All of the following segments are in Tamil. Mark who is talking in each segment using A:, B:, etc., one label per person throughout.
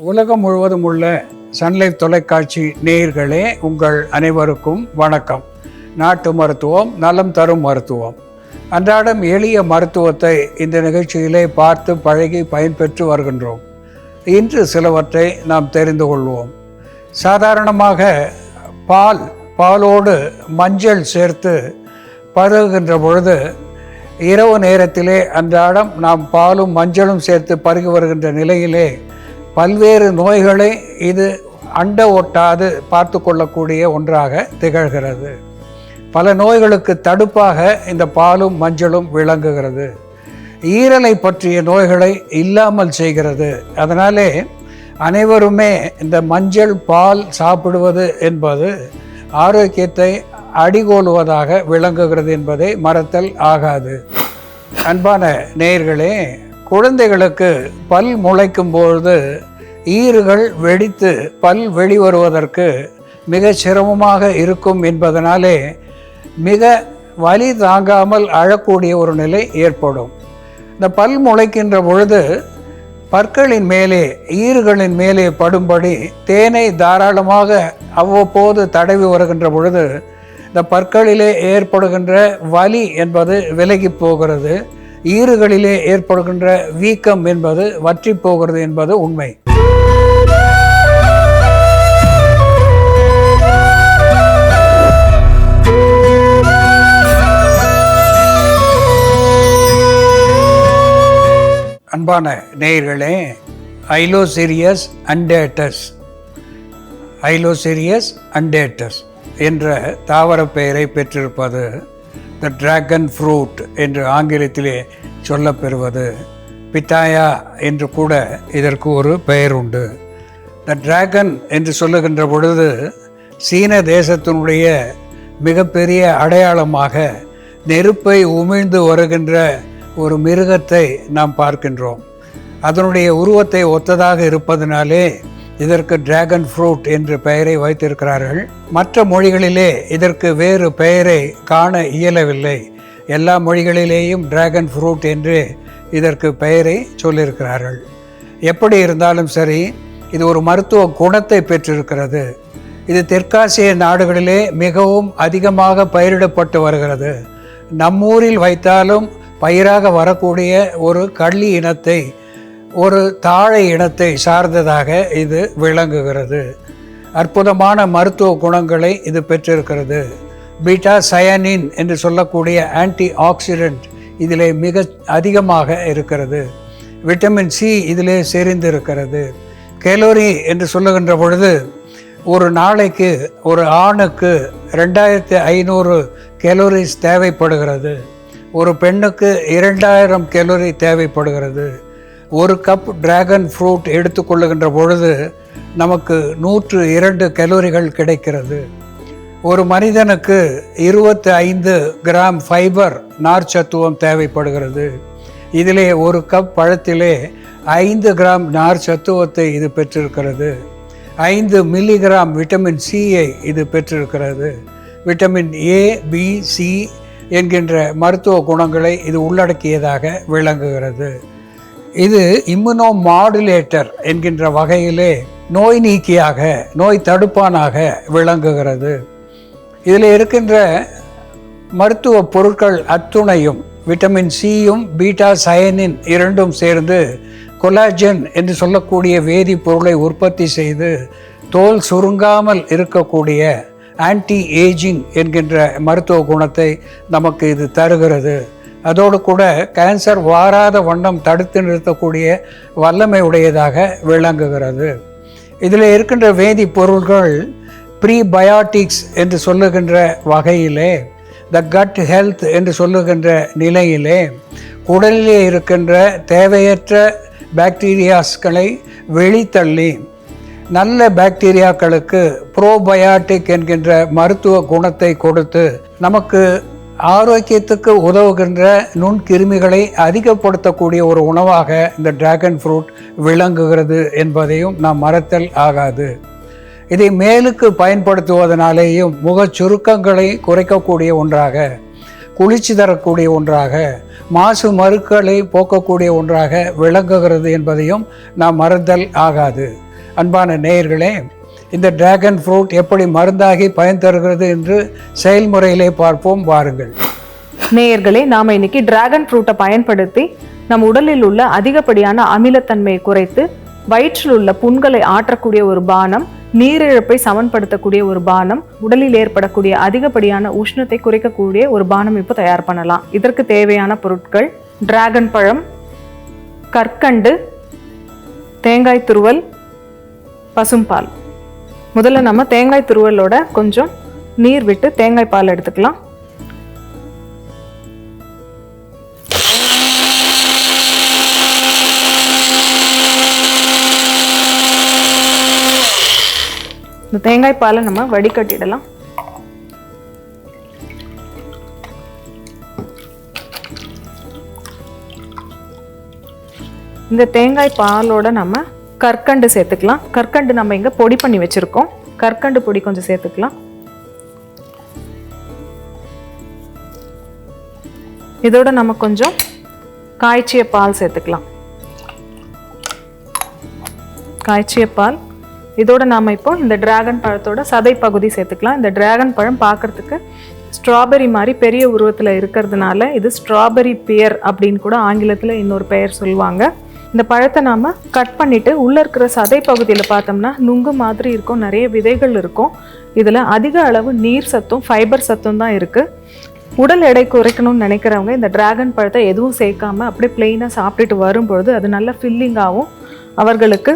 A: உலகம் முழுவதும் உள்ள சன்லைஃப் தொலைக்காட்சி நேயர்களே உங்கள் அனைவருக்கும் வணக்கம். நாட்டு மருத்துவம் நலம் தரும் மருத்துவம். அன்றாடம் எளிய மருத்துவத்தை இந்த நிகழ்ச்சியிலே பார்த்து பழகி பயன்பெற்று வருகின்றோம். இன்று சிலவற்றை நாம் தெரிந்து கொள்வோம். சாதாரணமாக பால் பாலோடு மஞ்சள் சேர்த்து பருகுகின்ற பொழுது இரவு நேரத்திலே அன்றாடம் நாம் பாலும் மஞ்சளும் சேர்த்து பருகி வருகின்ற நிலையிலே பல்வேறு நோய்களை இது அண்ட ஒட்டாது பார்த்து கொள்ளக்கூடிய ஒன்றாக திகழ்கிறது. பல நோய்களுக்கு தடுப்பாக இந்த பாலும் மஞ்சளும் விளங்குகிறது. ஈரலை பற்றிய நோய்களை இல்லாமல் செய்கிறது. அதனாலே அனைவருமே இந்த மஞ்சள் பால் சாப்பிடுவது என்பது ஆரோக்கியத்தை அடிகோலுவதாக விளங்குகிறது என்பதை மறத்தல் ஆகாது. அன்பான நேயர்களே குழந்தைகளுக்கு பல் முளைக்கும் பொழுது ஈறுகள் வெடித்து பல் வெளிவருவதற்கு மிக சிரமமாக இருக்கும் என்பதனாலே மிக வலி தாங்காமல் அழக்கூடிய ஒரு நிலை ஏற்படும். இந்த பல் முளைக்கின்ற பொழுது பற்களின் மேலே ஈறுகளின் மேலே படும்படி தேனை தாராளமாக அவ்வப்போது தடவி வருகின்ற பொழுது இந்த பற்களிலே ஏற்படுகின்ற வலி என்பது விலகி போகிறது. ஈறுகளிலே ஏற்படுகின்ற வீக்கம் என்பது வற்றி போகிறது என்பது உண்மை. அன்பான நேயர்களே ஐலோசிரியஸ் அண்டேட்டஸ் ஐலோசிரியஸ் அண்டேட்டஸ் என்ற தாவர பெயரை பெற்றிருப்பது த டிராகன் ஃப்ரூட் என்று ஆங்கிலத்திலே சொல்லப்பெறுவது. பித்தாயா என்று கூட இதற்கு ஒரு பெயர் உண்டு. த டிராகன் என்று சொல்லுகின்ற பொழுது சீன தேசத்தினுடைய மிகப்பெரிய அடையாளமாக நெருப்பை உமிழ்ந்து வருகின்ற ஒரு மிருகத்தை நாம் பார்க்கின்றோம். அதனுடைய உருவத்தை ஒத்ததாக இருப்பதனாலே இதற்கு டிராகன் ஃப்ரூட் என்ற பெயரை வைத்திருக்கிறார்கள். மற்ற மொழிகளிலே இதற்கு வேறு பெயரை காண இயலவில்லை. எல்லா மொழிகளிலேயும் டிராகன் ஃப்ரூட் என்று இதற்கு பெயரை சொல்லியிருக்கிறார்கள். எப்படி இருந்தாலும் சரி இது ஒரு மருத்துவ குணத்தை பெற்றிருக்கிறது. இது தெற்காசிய நாடுகளிலே மிகவும் அதிகமாக பயிரிடப்பட்டு வருகிறது. நம்மூரில் வைத்தாலும் பயிராக வரக்கூடிய ஒரு கள்ளி இனத்தை ஒரு தாழை இனத்தை சார்ந்ததாக இது விளங்குகிறது. அற்புதமான மருத்துவ குணங்களை இது பெற்றிருக்கிறது. பீட்டா சயனின் என்று சொல்லக்கூடிய ஆன்டி ஆக்சிடென்ட் இதிலே மிக அதிகமாக இருக்கிறது. விட்டமின் சி இதிலே செறிந்திருக்கிறது. கேலோரி என்று சொல்லுகின்ற பொழுது ஒரு நாளைக்கு ஒரு ஆணுக்கு ரெண்டாயிரத்தி ஐநூறு கேலோரிஸ் தேவைப்படுகிறது. ஒரு பெண்ணுக்கு இரண்டாயிரம் கெலோரி தேவைப்படுகிறது. ஒரு கப் டிராகன் ஃப்ரூட் எடுத்துக்கொள்ளுகின்ற பொழுது நமக்கு நூற்று இரண்டு கெலோரிகள் கிடைக்கிறது. ஒரு மனிதனுக்கு இருபத்தி ஐந்து கிராம் ஃபைபர் நார்ச்சத்துவம் தேவைப்படுகிறது. இதிலே ஒரு கப் பழத்திலே ஐந்து கிராம் நார் சத்துவத்தை இது பெற்றிருக்கிறது. ஐந்து மில்லிகிராம் விட்டமின் சியை இது பெற்றிருக்கிறது. விட்டமின் ஏ பி சி என்கின்ற மருத்துவ குணங்களை இது உள்ளடக்கியதாக விளங்குகிறது. இது இம்யூனோ மாடுலேட்டர் என்கின்ற வகையிலே நோய் நீக்கியாக நோய் தடுப்பானாக விளங்குகிறது. இதில் இருக்கின்ற மருத்துவ பொருட்கள் அத்துணையும் விட்டமின் சியும் பீட்டா சயனின் இரண்டும் சேர்ந்து கொலாஜன் என்று சொல்லக்கூடிய வேதிப்பொருளை உற்பத்தி செய்து தோல் சுருங்காமல் இருக்கக்கூடிய ஆன்டி ஏஜிங் என்கின்ற மருத்துவ குணத்தை நமக்கு இது தருகிறது. அதோடு கூட கேன்சர் வாராத வண்ணம் தடுத்து நிறுத்தக்கூடிய வல்லமை உடையதாக விளங்குகிறது. இதில் இருக்கின்ற வேதிப்பொருள்கள் ப்ரீபயாட்டிக்ஸ் என்று சொல்லுகின்ற வகையிலே த கட் ஹெல்த் என்று சொல்லுகின்ற நிலையிலே உடலிலே இருக்கின்ற தேவையற்ற பாக்டீரியாஸ்களை வெளித்தள்ளி நல்ல பாக்டீரியாக்களுக்கு ப்ரோபயாட்டிக் என்கின்ற மருத்துவ குணத்தை கொடுத்து நமக்கு ஆரோக்கியத்துக்கு உதவுகின்ற நுண்கிருமிகளை அதிகப்படுத்தக்கூடிய ஒரு உணவாக இந்த டிராகன் ஃப்ரூட் விளங்குகிறது என்பதையும் நாம் மறத்தல் ஆகாது. இதை மேலுக்கு பயன்படுத்துவதனாலேயும் முகச் சுருக்கங்களை குறைக்கக்கூடிய ஒன்றாக குளிர்ச்சி தரக்கூடிய ஒன்றாக மாசு மருக்களை போக்கக்கூடிய ஒன்றாக விளங்குகிறது என்பதையும் நாம் மறந்தல் ஆகாது. அன்பான நேயர்களே இந்த டிராகன் ஃப்ரூட் எப்படி மருந்தாகி பயன் தருகிறது என்று செயல்முறையிலே பார்ப்போம் வாருங்கள்.
B: நேயர்களே நாம இன்னைக்கு டிராகன் ஃப்ரூட்டை பயன்படுத்தி நம் உடலில் உள்ள அதிகப்படியான அமிலத்தன்மையை குறைத்து வயிற்றில் உள்ள புண்களை ஆற்றக்கூடிய ஒரு பானம் நீரிழப்பை சமன்படுத்தக்கூடிய ஒரு பானம் உடலில் ஏற்படக்கூடிய அதிகப்படியான உஷ்ணத்தை குறைக்கக்கூடிய ஒரு பானம் இப்போ தயார் பண்ணலாம். இதற்கு தேவையான பொருட்கள் டிராகன் பழம் கற்கண்டு தேங்காய் துருவல் பசும்பால் முதல்ல நம்ம தேங்காய் துருவலோட கொஞ்சம் நீர் விட்டு தேங்காய் பால் எடுத்துக்கலாம். இந்த தேங்காய் பாலை நம்ம வடிகட்டிடலாம். இந்த தேங்காய் பாலோட நம்ம கற்கண்டு சேர்த்துக்கலாம். கற்கண்டு நம்ம இங்கே பொடி பண்ணி வச்சுருக்கோம். கற்கண்டு பொடி கொஞ்சம் சேர்த்துக்கலாம். இதோட நம்ம கொஞ்சம் காய்ச்சிய பால் சேர்த்துக்கலாம். காய்ச்சிய பால். இதோட நாம் இப்போ இந்த டிராகன் பழத்தோட சதை பகுதி சேர்த்துக்கலாம். இந்த டிராகன் பழம் பார்க்கறதுக்கு ஸ்ட்ராபெரி மாதிரி பெரிய உருவத்தில் இருக்கிறதுனால இது ஸ்ட்ராபெரி பியர் அப்படின்னு கூட ஆங்கிலத்தில் இன்னொரு பெயர் சொல்லுவாங்க. இந்த பழத்தை நாம் கட் பண்ணிவிட்டு உள்ளே இருக்கிற சதை பகுதியில் பார்த்தோம்னா நுங்கு மாதிரி இருக்கும் நிறைய விதைகள் இருக்கும். இதில் அதிக அளவு நீர் சத்தும் ஃபைபர் சத்தும் தான் இருக்குது உடல் எடை குறைக்கணும்னு நினைக்கிறவங்க இந்த டிராகன் பழத்தை எதுவும் சேர்க்காம அப்படியே பிளெயினாக சாப்பிட்டுட்டு வரும்பொழுது அது நல்ல ஃபில்லிங்காகவும் அவர்களுக்கு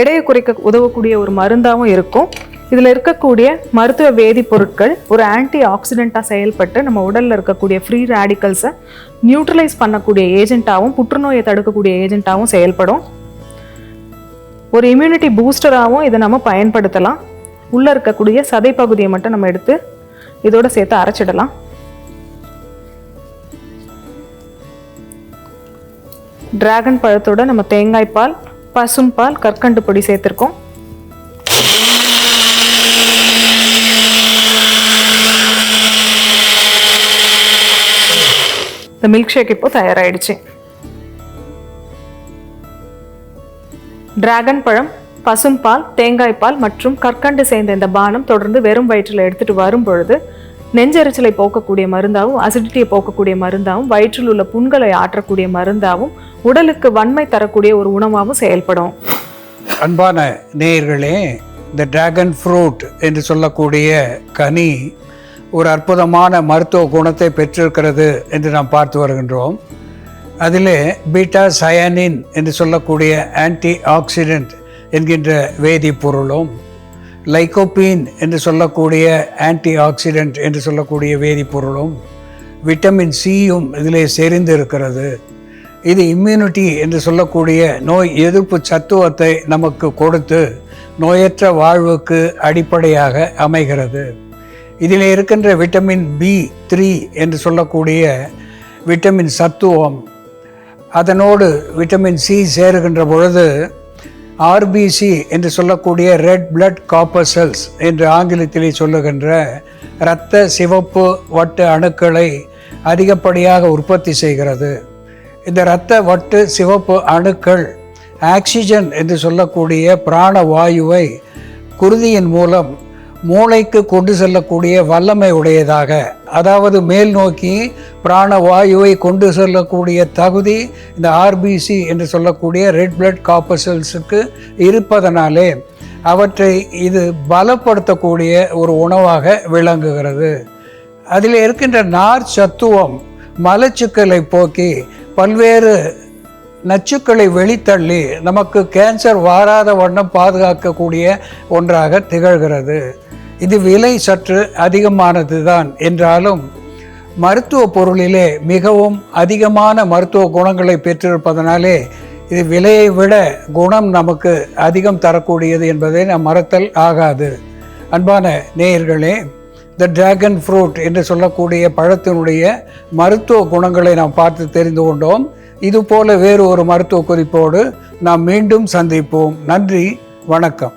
B: எடையை குறைக்க உதவக்கூடிய ஒரு மருந்தாகவும் இருக்கும். இதில் இருக்கக்கூடிய மருத்துவ வேதிப்பொருட்கள் ஒரு ஆன்டி ஆக்சிடெண்ட்டாக செயல்பட்டு நம்ம உடலில் இருக்கக்கூடிய ஃப்ரீ ரேடிக்கல்ஸை நியூட்ரலைஸ் பண்ணக்கூடிய ஏஜென்ட்டாகவும் புற்றுநோயை தடுக்கக்கூடிய ஏஜென்ட்டாகவும் செயல்படும். ஒரு இம்யூனிட்டி பூஸ்டராகவும் இதை நம்ம பயன்படுத்தலாம். உள்ளே இருக்கக்கூடிய சதை பகுதியை மட்டும் நம்ம எடுத்து இதோடு சேர்த்து அரைச்சிடலாம். டிராகன் பழத்தோட நம்ம தேங்காய் பால் பசும் பால் கற்கண்டு பொடி சேர்த்துருக்கோம். இந்த மில்க் ஷேக் இப்போ தயாராகிடுச்சு டிராகன் பழம் பசும்பால் தேங்காய் பால் மற்றும் கற்கண்டு சேர்ந்த இந்த பானம் தொடர்ந்து வெறும் வயிற்றில் எடுத்துட்டு வரும் பொழுது நெஞ்செரிச்சலை போக்கக்கூடிய மருந்தாகவும் அசிடிட்டியை போக்கக்கூடிய மருந்தாகவும் வயிற்றில் உள்ள புண்களை ஆற்றக்கூடிய மருந்தாகவும் உடலுக்கு வன்மை தரக்கூடிய ஒரு உணவாகவும் செயல்படும்.
A: அன்பான நேயர்களே இந்த டிராகன் ஃப்ரூட் என்று சொல்லக்கூடிய கனி ஒரு அற்புதமான மருத்துவ குணத்தை பெற்றிருக்கிறது என்று நாம் பார்த்து வருகின்றோம். அதிலே பீட்டா சயனின் என்று சொல்லக்கூடிய ஆன்டி ஆக்சிடென்ட் என்கின்ற வேதிப்பொருளும் லைகோபீன் என்று சொல்லக்கூடிய ஆன்டி ஆக்சிடென்ட் என்று சொல்லக்கூடிய வேதிப்பொருளும் விட்டமின் சியும் இதிலே செறிந்து இருக்கிறது இது இம்யூனிட்டி என்று சொல்லக்கூடிய நோய் எதிர்ப்பு சத்துவத்தை நமக்கு கொடுத்து நோயற்ற வாழ்வுக்கு அடிப்படையாக அமைகிறது. இதில் இருக்கின்ற விட்டமின் பி த்ரீ என்று சொல்லக்கூடிய விட்டமின் சத்துவம் அதனோடு விட்டமின் சி சேருகின்ற பொழுது ஆர்பிசி என்று சொல்லக்கூடிய ரெட் பிளட் காப்பர் செல்ஸ் என்று ஆங்கிலத்திலே சொல்லுகின்ற இரத்த சிவப்பு வட்டு அணுக்களை அதிகப்படியாக உற்பத்தி செய்கிறது. இந்த இரத்த வட்டு சிவப்பு அணுக்கள் ஆக்சிஜன் என்று சொல்லக்கூடிய பிராண வாயுவை குருதியின் மூலம் மூளைக்கு கொண்டு செல்லக்கூடிய வல்லமை உடையதாக அதாவது மேல் நோக்கி பிராண வாயுவை கொண்டு செல்லக்கூடிய தகுதி இந்த ஆர்பிசி என்று சொல்லக்கூடிய ரெட் பிளட் காப்பர் செல்ஸுக்கு இருப்பதனாலே அவற்றை இது பலப்படுத்தக்கூடிய ஒரு உணவாக விளங்குகிறது. அதில் இருக்கின்ற நார் சத்துவம் மலச்சுக்களை போக்கி பல்வேறு நச்சுக்களை வெளித்தள்ளி நமக்கு கேன்சர் வாராத வண்ணம் பாதுகாக்கக்கூடிய ஒன்றாக திகழ்கிறது. இது விலை சற்று அதிகமானது தான் என்றாலும் மருத்துவ பொருளிலே மிகவும் அதிகமான மருத்துவ குணங்களை பெற்றிருப்பதனாலே இது விலையை விட குணம் நமக்கு அதிகம் தரக்கூடியது என்பதை நாம் மறத்தல் ஆகாது. அன்பான நேயர்களே த டிராகன் ஃப்ரூட் என்று சொல்லக்கூடிய பழத்தினுடைய மருத்துவ குணங்களை நாம் பார்த்து தெரிந்து கொண்டோம். இதுபோல வேறு ஒரு மருத்துவ குறிப்போடு நாம் மீண்டும் சந்திப்போம். நன்றி வணக்கம்.